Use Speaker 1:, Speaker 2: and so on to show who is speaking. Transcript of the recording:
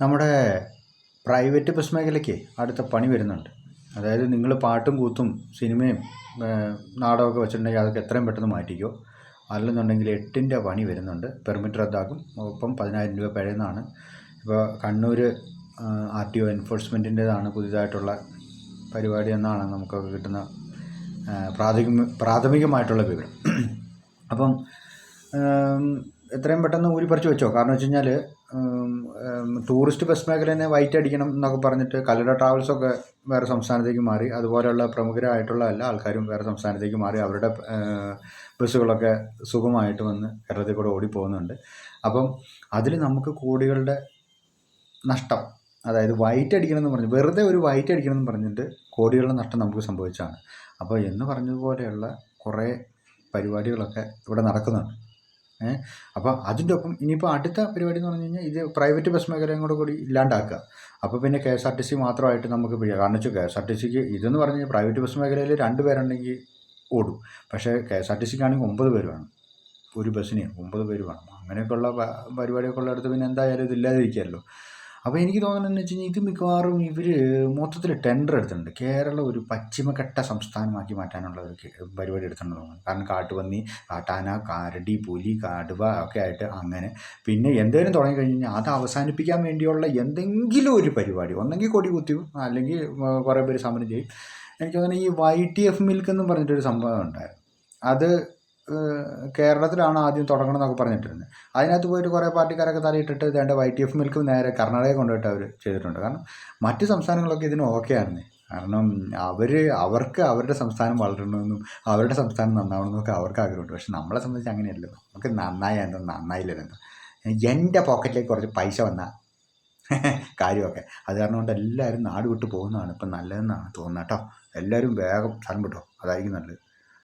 Speaker 1: നമ്മുടെ private bus മേഖലയ്ക്ക് അടുത്ത പണി വരുന്നുണ്ട്. അതായത് നിങ്ങൾ പാട്ടും കൂത്തും സിനിമയും നാടകമൊക്കെ വെച്ചിട്ടുണ്ടെങ്കിൽ അതൊക്കെ എത്രയും പെട്ടെന്ന് മാറ്റിക്കോ. അല്ലെന്നുണ്ടെങ്കിൽ എട്ടിന്റെ പണി വരുന്നുണ്ട്. പെർമിറ്റ് റദ്ദാക്കും. ഒപ്പം പതിനായിരം രൂപ പിഴയുന്നതാണ്. ഇപ്പോൾ കണ്ണൂർ ആർ ടി ഒ എൻഫോഴ്സ്മെന്റിന്റേതാണ് പുതിയതായിട്ടുള്ള പരിപാടി എന്നാണ് നമുക്കൊക്കെ കിട്ടുന്ന പ്രാഥമിക പ്രാഥമികമായിട്ടുള്ള വിവരം. അപ്പം എത്രയും പെട്ടെന്ന് ഊരി പറിച്ചു വെച്ചോ. കാരണം വെച്ച് കഴിഞ്ഞാൽ ടൂറിസ്റ്റ് ബസ് മേഖലേനെ വൈറ്റ് അടിക്കണം എന്നൊക്കെ പറഞ്ഞിട്ട് കല്ലട ട്രാവൽസൊക്കെ വേറെ സംസ്ഥാനത്തേക്ക് മാറി. അതുപോലെയുള്ള പ്രമുഖരായിട്ടുള്ള എല്ലാ ആൾക്കാരും വേറെ സംസ്ഥാനത്തേക്ക് മാറി അവരുടെ ബസ്സുകളൊക്കെ സുഖമായിട്ട് വന്ന് കേരളത്തിൽ കൂടെ ഓടിപ്പോകുന്നുണ്ട്. അപ്പം അതിൽ നമുക്ക് കോടികളുടെ നഷ്ടം അതായത് വൈറ്റ് അടിക്കണമെന്ന് പറഞ്ഞ് വെറുതെ ഒരു വൈറ്റ് അടിക്കണമെന്ന് പറഞ്ഞിട്ട് കോടികളുടെ നഷ്ടം നമുക്ക് സംഭവിച്ചതാണ്. അപ്പോൾ എന്ന് പറഞ്ഞതുപോലെയുള്ള കുറേ പരിപാടികളൊക്കെ ഇവിടെ നടക്കുന്നുണ്ട്. അപ്പോൾ അതിന്റെ ഒപ്പം ഇനിയിപ്പോൾ അടുത്ത പരിപാടി എന്ന് പറഞ്ഞു കഴിഞ്ഞാൽ ഇത് പ്രൈവറ്റ് ബസ് മേഖലയും കൂടെ കൂടി ഇല്ലാണ്ടാക്കുക. അപ്പോൾ പിന്നെ K S R T C മാത്രമായിട്ട് നമുക്ക് കാരണം വെച്ചാൽ കെ എസ് ആർ ടി സിക്ക് ഇതെന്ന് പറഞ്ഞു കഴിഞ്ഞാൽ പ്രൈവറ്റ് ബസ് മേഖലയിൽ രണ്ട് പേരുണ്ടെങ്കിൽ ഓടും. പക്ഷേ കെ എസ് ആർ ടി സിക്കാണെങ്കിൽ ഒമ്പത് പേര് വേണം. ഒരു ബസ്സിന് ഒമ്പത് പേര് വേണം. അങ്ങനെയൊക്കെയുള്ള പരിപാടിയൊക്കെ ഉള്ളിടത്ത് പിന്നെ എന്തായാലും ഇതില്ലാതിരിക്കുമല്ലോ അപ്പോൾ എനിക്ക് തോന്നുന്നതെന്ന് വെച്ച് കഴിഞ്ഞാൽ ഇത് മിക്കവാറും ഇവർ മൊത്തത്തിൽ ടെൻഡർ എടുത്തിട്ടുണ്ട്. കേരളം ഒരു പശ്ചിമഘട്ട സംസ്ഥാനമാക്കി മാറ്റാനുള്ള ഒരു പരിപാടി എടുത്തിട്ടുണ്ട് തോന്നുന്നു. കാരണം കാട്ടുപന്നി കാട്ടാന കാരടി പുലി കടുവ ഒക്കെ ആയിട്ട് അങ്ങനെ. പിന്നെ എന്തെങ്കിലും തുടങ്ങി കഴിഞ്ഞ് കഴിഞ്ഞാൽ അത് അവസാനിപ്പിക്കാൻ വേണ്ടിയുള്ള എന്തെങ്കിലും ഒരു പരിപാടി. ഒന്നെങ്കിൽ കൊടി കുത്തി അല്ലെങ്കിൽ കുറേ പേര് സമരം ചെയ്യും. എനിക്ക് തോന്നുന്നു ഈ വൈ ടി എഫ് മിൽക്ക് എന്ന് പറഞ്ഞിട്ടൊരു സംഭവം ഉണ്ടായിരുന്നു. അത് കേരളത്തിലാണ് ആദ്യം തുടങ്ങണം എന്നൊക്കെ പറഞ്ഞിട്ടിരുന്നത്. അതിനകത്ത് പോയിട്ട് കുറേ പാർട്ടിക്കാരൊക്കെ തലയിട്ടിട്ട് ഇതേണ്ട വൈ ടി എഫ് മിൽക്ക് നേരെ കർണാടകയിൽ കൊണ്ടുപോയിട്ട് അവർ ചെയ്തിട്ടുണ്ട്. കാരണം മറ്റ് സംസ്ഥാനങ്ങളൊക്കെ ഇതിന് ഓക്കെ ആയിരുന്നു. കാരണം അവർ അവർക്ക് അവരുടെ സംസ്ഥാനം വളരണമെന്നും അവരുടെ സംസ്ഥാനം നന്നാവണമെന്നൊക്കെ അവർക്ക് ആഗ്രഹമുണ്ട്. പക്ഷെ നമ്മളെ സംബന്ധിച്ച് അങ്ങനെയല്ലല്ലോ. നമുക്ക് നന്നായി എന്താ നന്നായില്ല എന്താ. എന്റെ പോക്കറ്റിലേക്ക് കുറച്ച് പൈസ വന്നാൽ കാര്യമൊക്കെ. അത് കാരണം കൊണ്ട് എല്ലാവരും നാട് വിട്ട് പോകുന്നതാണ് ഇപ്പം നല്ലതെന്നാണ് തോന്നുന്നത് കേട്ടോ. എല്ലാവരും വേഗം സ്ഥലം വിട്ടോ. അതായിരിക്കും നല്ലത്.